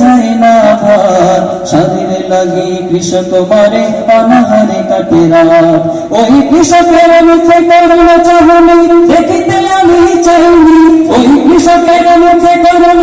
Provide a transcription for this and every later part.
যায় না ভার স্বাধীন লাগি কৃষক মারে, অনাহারে কাটে রাত। ওই কৃষকের মুখে করুণ চাহনি, দেখিতে আমি চাইনি ওই কৃষকের মুখে করুণ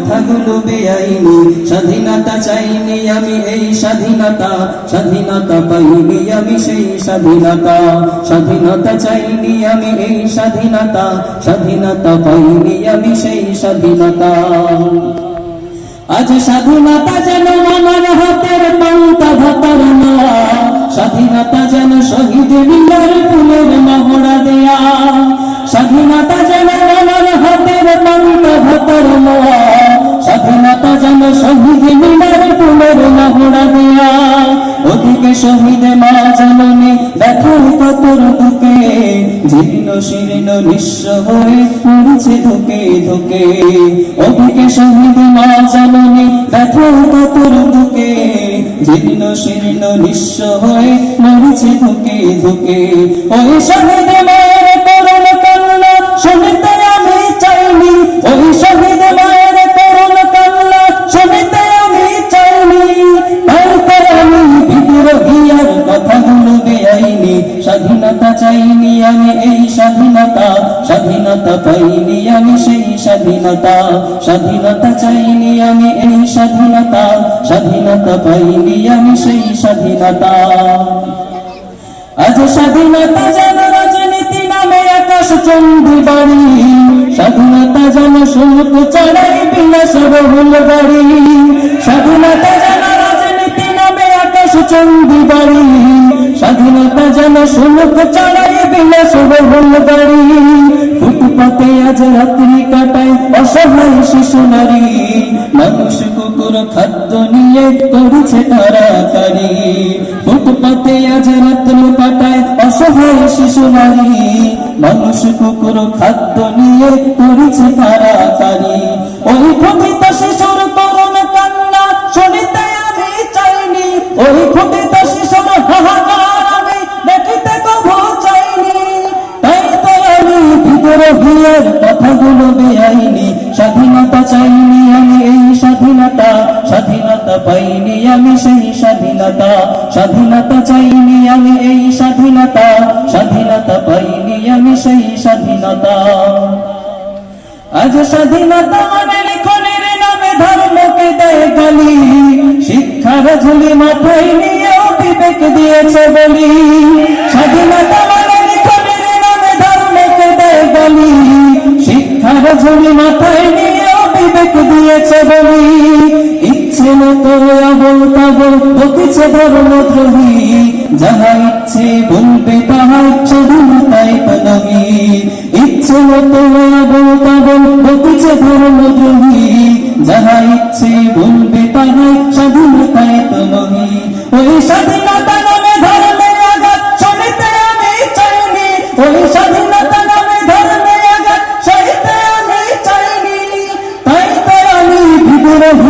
কথাগুলো বেআইনি। স্বাধীনতা চাইনি আমি এই স্বাধীনতা। স্বাধীনতা পাইনি আমি সেই স্বাধীনতা। স্বাধীনতা চাইনি আমি এই স্বাধীনতা। স্বাধীনতা পাইনি আমি সেই স্বাধীনতা। আজ স্বাধীনতা যেন আমার হাতের পান্তা ভাতার স্বাধীনতা যেন শহীদ মিলার ফুলের মহড়া শহীদ মা জননী দেখো কতর বুকে। জীর্ণ শীর্ণ নিঃস্ব হয়ে পড়ছে ধুকে ধুকে। ওদিকে শহীদ মা জননী দেখো কতর বুকে। জীর্ণ শীর্ণ নিঃস্ব হয়ে মরছে ধুকে ধুকে। ওই শহীদ স্বাধীনতা চাইনি আমি এই স্বাধীনতা স্বাধীনতা পাইনি আমি সেই স্বাধীনতা। স্বাধীনতা চাইনি আমি এই স্বাধীনতা স্বাধীনতা পাইনি আমি সেই স্বাধীনতা। আজ স্বাধীনতা যেন রাজনীতি নামে আকাশ চন্দি বাড়ি। স্বাধীনতা যেন শুল্ক চড়াই বিলাস বহুল গাড়ি স্বাধীনতা রাজনীতি নামে আকাশ চন্দি বাড়ি। ফুটপাতে আজ রাত্রি কাটায় অসহায় শিশু নারী। মানুষ কুকুর খাদ্য নিয়ে করছে শিশু নারী। মানুষ কুকুর খাদ্য নিয়ে করছে তারাতারি বিদ্রোহীর কথাগুলো বেআইনি, স্বাধীনতা চাইনি আমি এই স্বাধীনতা স্বাধীনতা পাইনি আমি সেই স্বাধীনতা স্বাধীনতা চাইনি আমি এই স্বাধীনতা স্বাধীনতা পাইনি আমি সেই স্বাধীনতা। আজ স্বাধীনতা মানে লিখনের নামে ধর্মকে দেয় গালি, শিক্ষার ঝুলি মাথায় নিয়েও বিবেক দিয়েছে বলি। বলি। ইচ্ছে মতো আবল তাবল বকিছে ধর্মদ্রোহী যাহা ইচ্ছে বলবে পদবী ইচ্ছে মতো আবল তাবল বকিছে ইচ্ছে বলবে তাহাই স্বাধীনতাই পদবী ওই